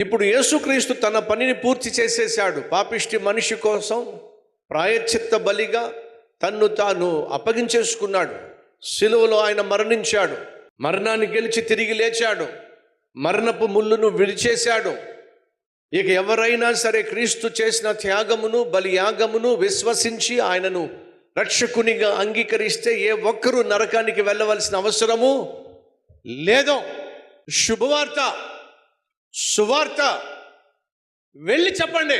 ఇప్పుడు యేసుక్రీస్తు తన పనిని పూర్తి చేసేసాడు పాపిష్టి మనిషి కోసం ప్రాయశ్చిత్త బలిగా తన్ను తాను అప్పగించేసుకున్నాడు. సిలువలో ఆయన మరణించాడు. మరణాన్ని గెలిచి తిరిగి లేచాడు. మరణపు ముళ్ళును విడిచేశాడు. ఇక ఎవరైనా సరే క్రీస్తు చేసిన త్యాగమును బలి యాగమును విశ్వసించి ఆయనను రక్షకునిగా అంగీకరిస్తే ఏ ఒక్కరూ నరకానికి వెళ్ళవలసిన అవసరము లేదో. శుభవార్త. సువార్త. వెళ్ళి చెప్పండి.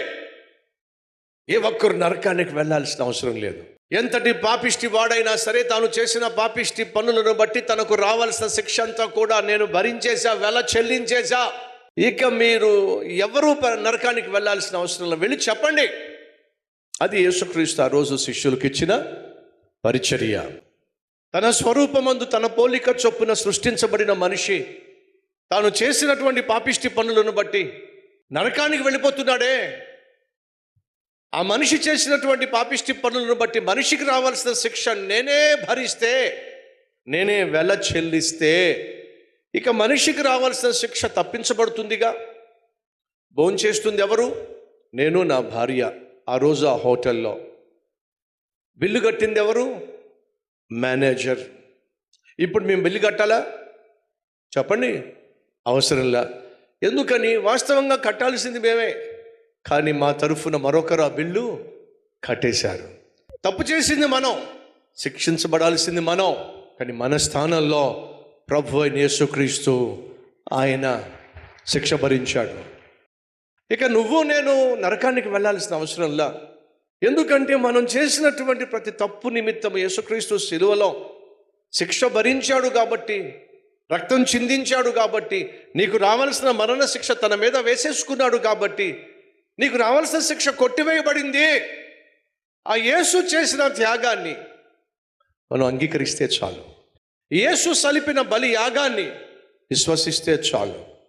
ఏ ఒక్కరు నరకానికి వెళ్ళాల్సిన అవసరం లేదు. ఎంతటి పాపిష్టి వాడైనా సరే తాను చేసిన పాపిష్టి పనులను బట్టి తనకు రావాల్సిన శిక్ష అంతా కూడా నేను భరించేశా వెల చెల్లించేశా. ఇక మీరు ఎవరు నరకానికి వెళ్ళాల్సిన అవసరం లేదు. వెళ్ళి చెప్పండి. అది యేసుక్రీస్తు ఆ రోజు శిష్యులకు ఇచ్చిన పరిచర్య. తన స్వరూపమందు తన పోలిక చొప్పున సృష్టించబడిన మనిషి తాను చేసినటువంటి పాపిష్టి పనులను బట్టి నరకానికి వెళ్ళిపోతున్నాడే. ఆ మనిషి చేసినటువంటి పాపిష్టి పనులను బట్టి మనిషికి రావాల్సిన శిక్ష నేనే భరిస్తే నేనే వెల చెల్లిస్తే ఇక మనిషికి రావాల్సిన శిక్ష తప్పించబడుతుందిగా. భోంచేస్తుంది ఎవరు? నేను నా భార్య ఆ రోజు ఆ హోటల్లో. బిల్లు కట్టింది ఎవరు? మేనేజర్. ఇప్పుడు మేము బిల్లు కట్టాలా? చెప్పండి. అవసరంలా. ఎందుకని? వాస్తవంగా కట్టాల్సింది మేమే. కానీ మా తరఫున మరొకరు ఆ బిల్లు కట్టేశారు. తప్పు చేసింది మనం. శిక్షించబడాల్సింది మనం. కానీ మన స్థానంలో ప్రభు అయిన యేసుక్రీస్తు ఆయన శిక్ష భరించాడు. ఇక నువ్వు నేను నరకానికి వెళ్ళాల్సిన అవసరంలా. ఎందుకంటే మనం చేసినటువంటి ప్రతి తప్పు నిమిత్తం యేసుక్రీస్తు శిలువలో శిక్ష భరించాడు కాబట్టి రక్తం చిందించాడు కాబట్టి నీకు రావాల్సిన మరణ శిక్ష తన మీద వేసేసుకున్నాడు కాబట్టి నీకు రావాల్సిన శిక్ష కొట్టివేయబడింది. ఆ యేసు చేసిన త్యాగాన్ని మనం అంగీకరిస్తే చాలు. యేసు సలిపిన బలి యాగాన్ని విశ్వసిస్తే చాలు.